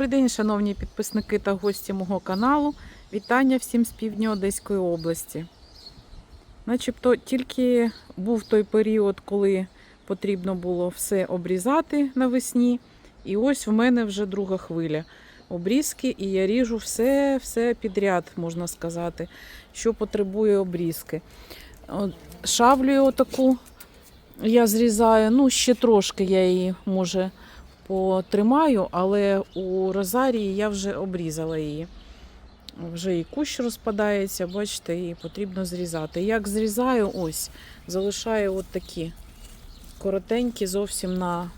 Добрий день, шановні підписники та гості мого каналу. Вітання всім з півдня Одеської області. Начебто тільки був той період, коли потрібно було все обрізати навесні. І ось в мене вже друга хвиля обрізки, і я ріжу все, все підряд, можна сказати, що потребує обрізки. От, Шаблю отаку я зрізаю, ну ще трошки я її може потримаю, але у розарії я вже обрізала її. Вже і кущ розпадається, бачите, і потрібно зрізати. Як зрізаю, ось, залишаю от такі коротенькі, зовсім на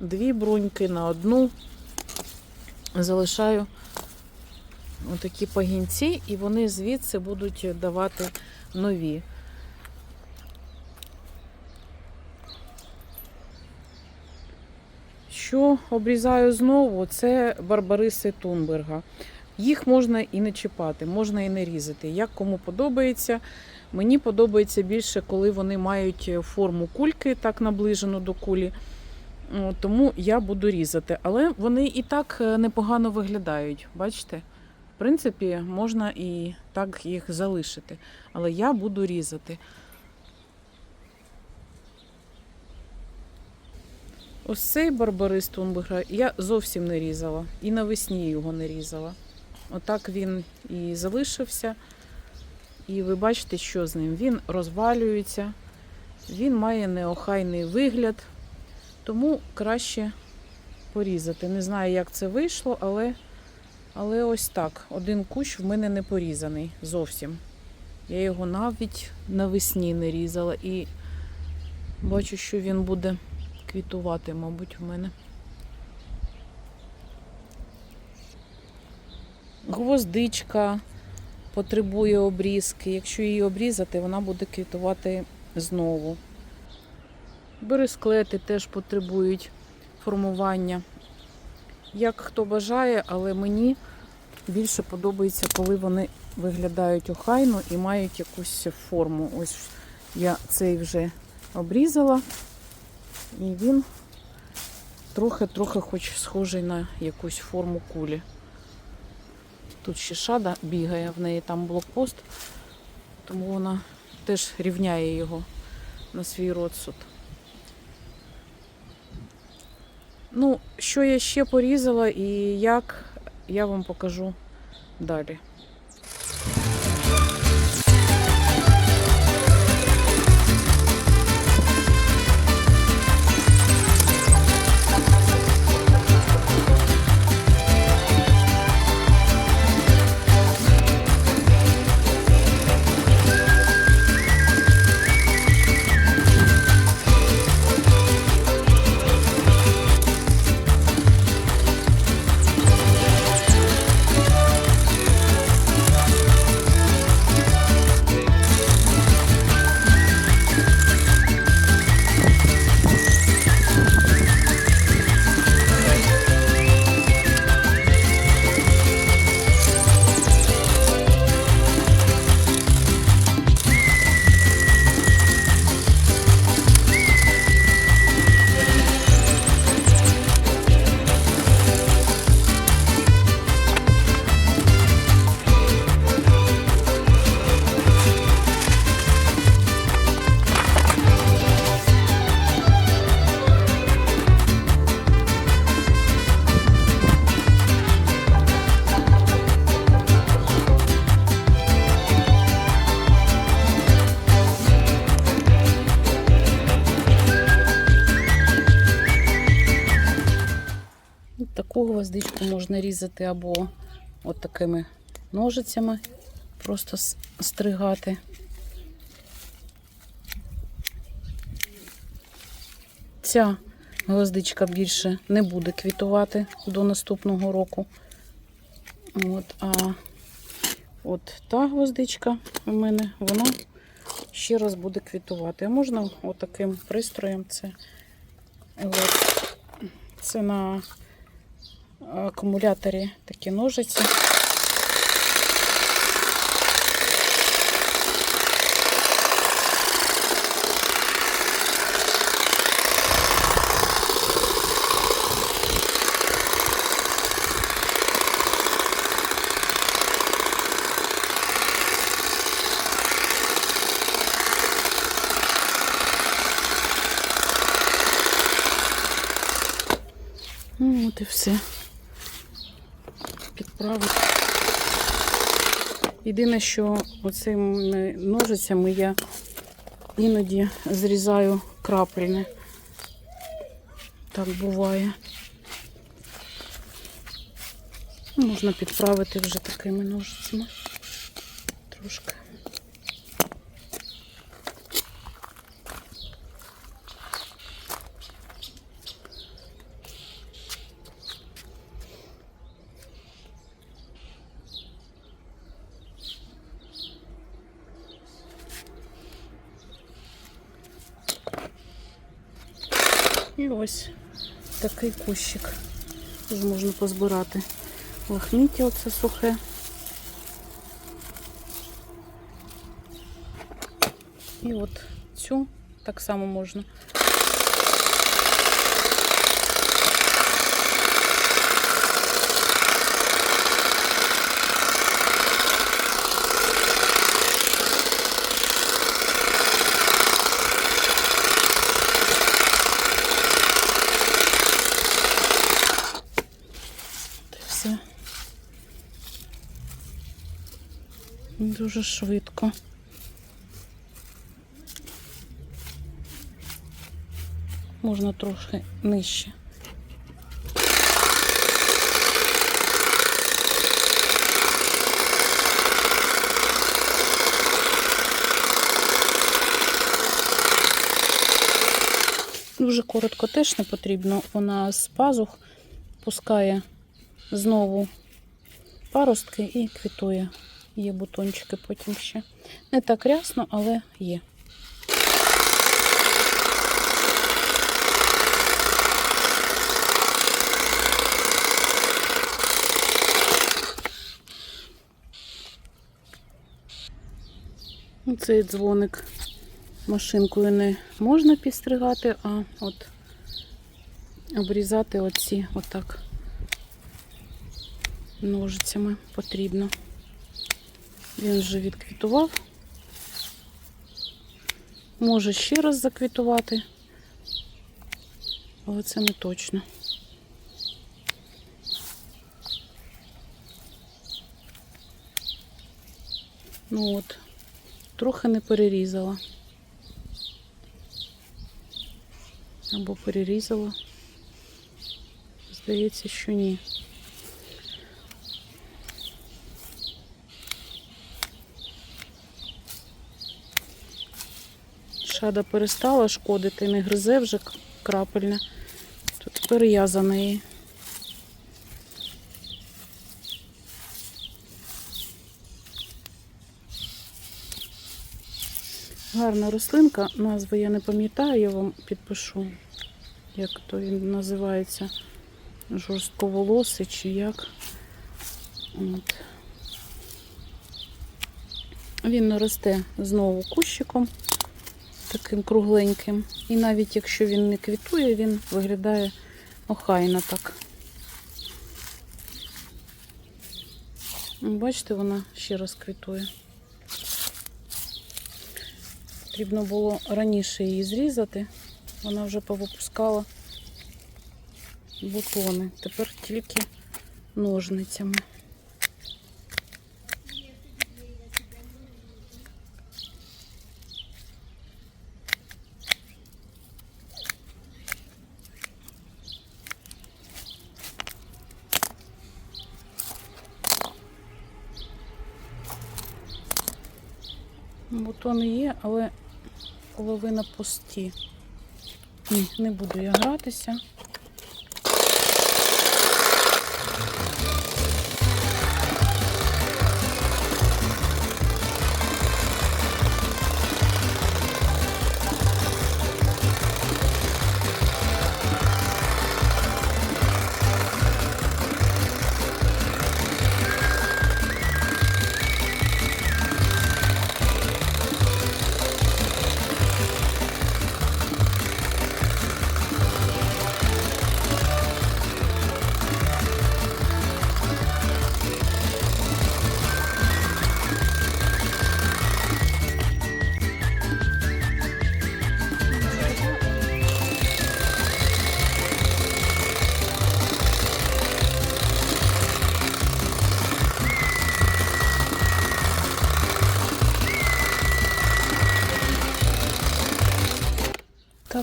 дві бруньки, на одну. Залишаю отакі пагінці, і вони звідси будуть давати нові. Що обрізаю знову, це барбариси Тунберга. Їх можна і не чіпати, можна і не різати. Як кому подобається. Мені подобається більше, коли вони мають форму кульки, так наближену до кулі. Тому я буду різати. Але вони і так е, непогано виглядають. Бачите? В принципі, можна і так їх залишити. Але я буду різати. Ось цей барбарис Тунберга я зовсім не різала. І навесні його не різала. Отак він і залишився. І ви бачите, що з ним. Він розвалюється, він має неохайний вигляд, тому краще порізати. Не знаю, як це вийшло, але, але ось так. Один кущ в мене не порізаний зовсім. Я його навіть навесні не різала і бачу, що він буде квітувати, мабуть, в мене. Гвоздичка потребує обрізки. Якщо її обрізати, вона буде квітувати знову. Бересклети теж потребують формування. Як хто бажає, але мені більше подобається, коли вони виглядають охайно і мають якусь форму. Ось я цей вже обрізала. І він трохи-трохи хоч схожий на якусь форму кулі. Тут ще шада бігає, в неї там блокпост, тому вона теж рівняє його на свій розсуд. Ну, що я ще порізала і як, я вам покажу далі. Таку гвоздичку можна різати або от такими ножицями, просто стригати. Ця гвоздичка більше не буде квітувати до наступного року. От, а от та гвоздичка у мене, вона ще раз буде квітувати. А можна отаким пристроєм це, це на акумуляторі такі ножиці. Ну, от все. Єдине, що оцими ножицями я іноді зрізаю крапельне. Так буває. Можна підправити вже такими ножицями. Трошки. І ось такий кущик. Теж можна позбирати. Лахміття оце сухе. І от цю так само можна. От і все. Дуже швидко. Можна трошки нижче. Дуже коротко теж не потрібно. Вона з пазух пускає знову паростки і квітує. Є бутончики потім ще. Не так рясно, але є. Цей дзвоник машинкою не можна підстригати, а от обрізати оці отак ножицями потрібно. Він вже відквітував. Може ще раз заквітувати, але це не точно. Ну от, трохи не перерізала. Або перерізала. Здається, що ні. Шада перестала шкодити, не гризе вже крапельне. То тепер я за неї. Гарна рослинка, назви я не пам'ятаю, я вам підпишу, як то він називається. Жорстковолосий чи як. От. Він росте знову кущиком таким кругленьким. І навіть якщо він не квітує, він виглядає охайно так. Бачите, вона ще раз квітує. Потрібно було раніше її зрізати. Вона вже повипускала бутони. Тепер тільки ножницями. Бутони є, але половина пусті. Ні, не буду я гратися.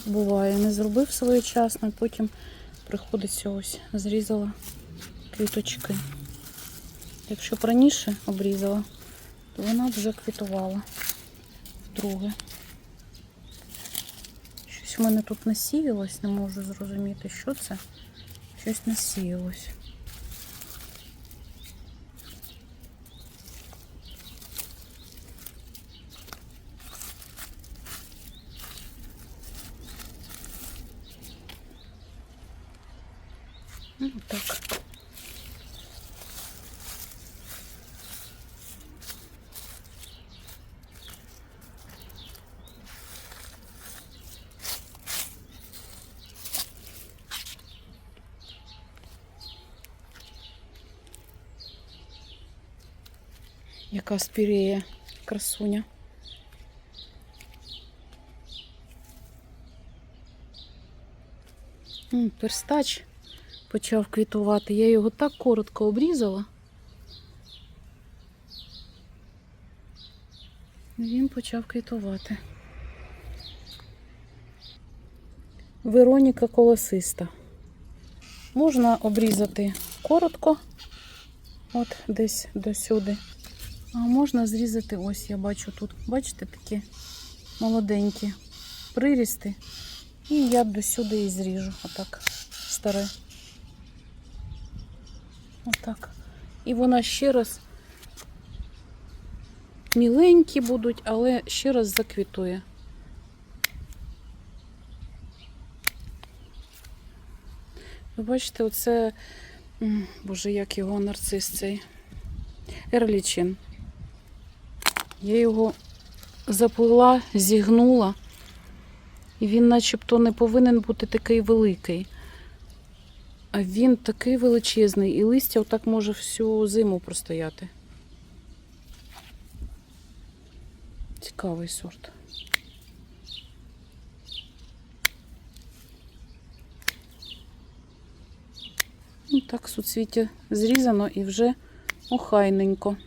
Буває. Не зробив своєчасно, потім приходиться ось зрізала квіточки. Якщо б раніше обрізала, то вона вже квітувала вдруге. Щось в мене тут насіялось, не можу зрозуміти, що це. Щось насіялось. Ну, так. Яка спіреє красуня. Перстач почав квітувати. Я його так коротко обрізала. Він почав квітувати. Вероніка колосиста. Можна обрізати коротко, от десь до сюди. А можна зрізати, ось я бачу тут, бачите, такі молоденькі прирісти. І я до сюди і зріжу, отак, старе. Отак. І вона ще раз міленькі будуть, але ще раз заквітує. Ви бачите, оце, боже, як його нарцис цей. Ерлічин. Я його заплила, зігнула, і він начебто не повинен бути такий великий. А він такий величезний, і листя отак може всю зиму простояти. Цікавий сорт. Ну, так суцвіття зрізано і вже охайненько.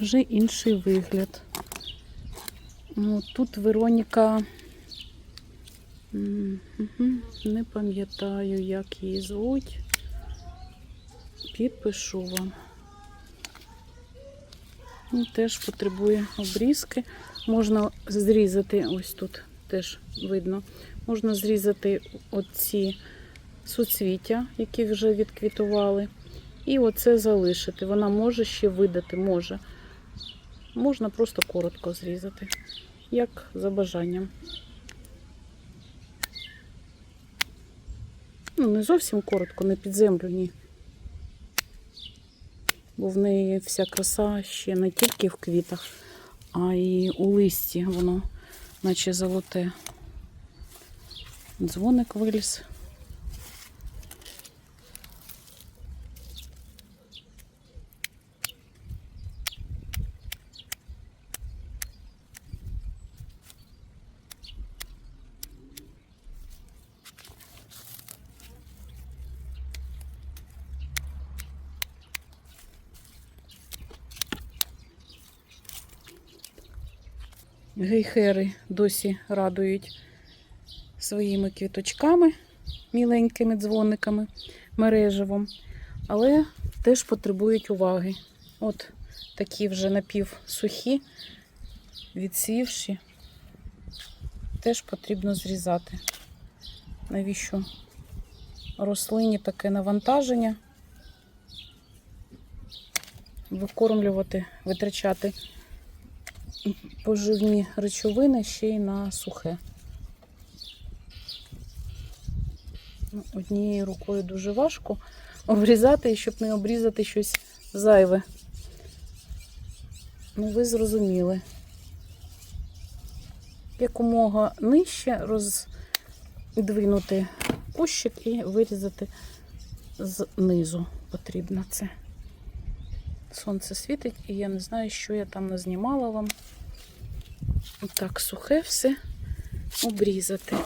Вже інший вигляд. Ну, тут Вероніка. Не пам'ятаю, як її звуть. Підпишу вам. Ну, Теж потребує обрізки. Можна зрізати, ось тут теж видно. Можна зрізати оці суцвіття, які вже відквітували. І оце залишити. Вона може ще видати, може. Можна просто коротко зрізати, як за бажанням. Ну, не зовсім коротко, не під землю, ні. Бо в неї вся краса ще не тільки в квітах, а й у листі воно, наче золоте. Дзвоник виліз. Гейхери досі радують своїми квіточками, міленькими дзвониками, мереживом, але теж потребують уваги. От такі вже напівсухі, відсівші, теж потрібно зрізати. Навіщо рослині таке навантаження? Викормлювати, витрачати поживні речовини ще й на сухе. Ну, Однією рукою дуже важко обрізати, щоб не обрізати щось зайве. Ну, ви зрозуміли. Якомога нижче роздвинути кущик і вирізати знизу потрібно це. Сонце світить, і я не знаю, що я там назнімала вам. Отак сухе все обрізати.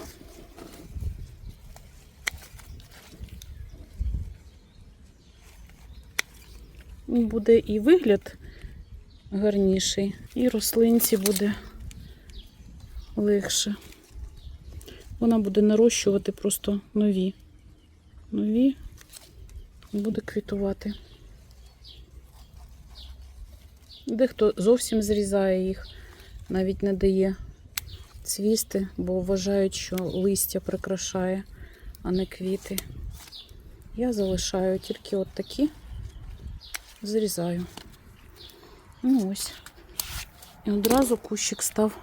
Буде і вигляд гарніший. І рослинці буде легше. Вона буде нарощувати просто нові. Нові буде квітувати. Дехто зовсім зрізає їх, навіть не дає цвісти, бо вважають, що листя прикрашає, а не квіти. Я залишаю тільки от такі, зрізаю. Ну ось. І одразу кущик став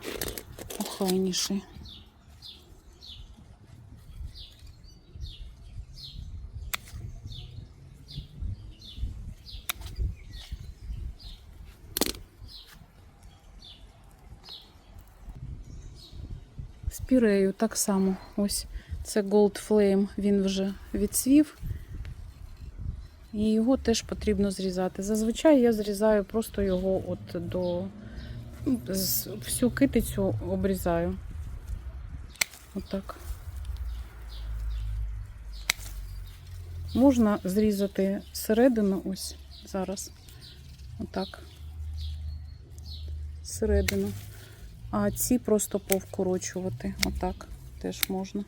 охайніший. Спірею так само. Ось це Gold Flame, він вже відцвів. І його теж потрібно зрізати. Зазвичай я зрізаю просто його от до ну, всю китицю обрізаю. Отак. Можна зрізати середину ось зараз. Отак. Середину. А ці просто повкорочувати. Отак теж можна.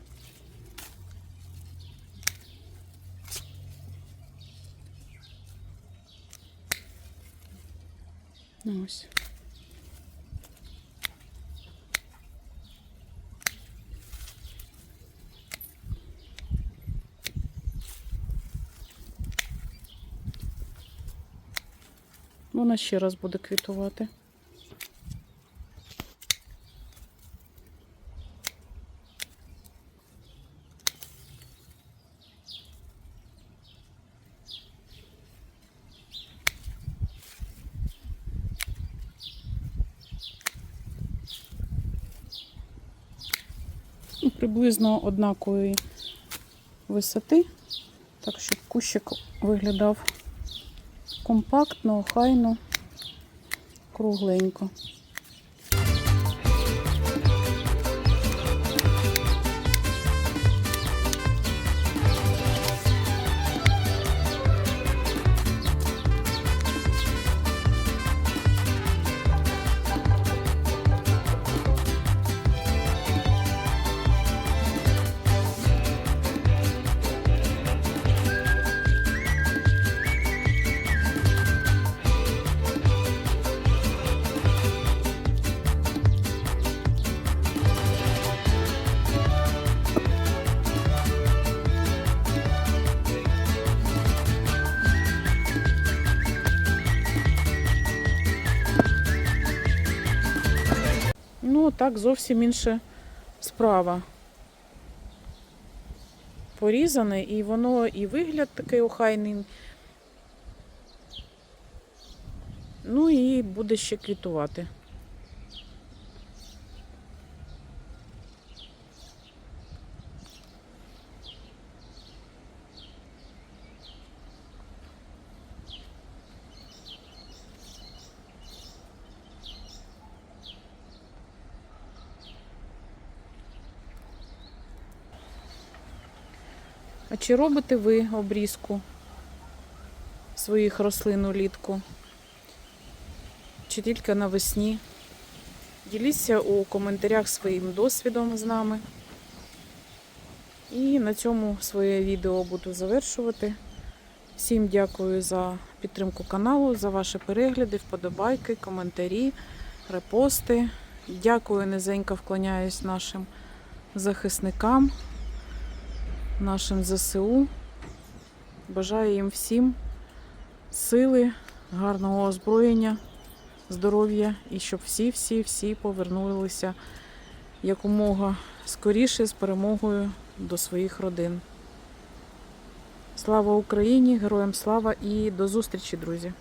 Ну, Ось. Вона ще раз буде квітувати. Приблизно однакової висоти, так щоб кущик виглядав компактно, охайно, кругленько. Так зовсім інша справа. Порізане, і воно і вигляд такий охайний. Ну і буде ще квітувати. Чи робите ви обрізку своїх рослин улітку? Чи тільки навесні? Діліться у коментарях своїм досвідом з нами. І на цьому своє відео буду завершувати. Всім дякую за підтримку каналу, за ваші перегляди, вподобайки, коментарі, репости. Дякую, низенько вклоняюсь нашим захисникам нашим ЗСУ. Бажаю їм всім сили, гарного озброєння, здоров'я і щоб всі-всі-всі повернулися якомога скоріше з перемогою до своїх родин. Слава Україні! Героям слава і до зустрічі, друзі!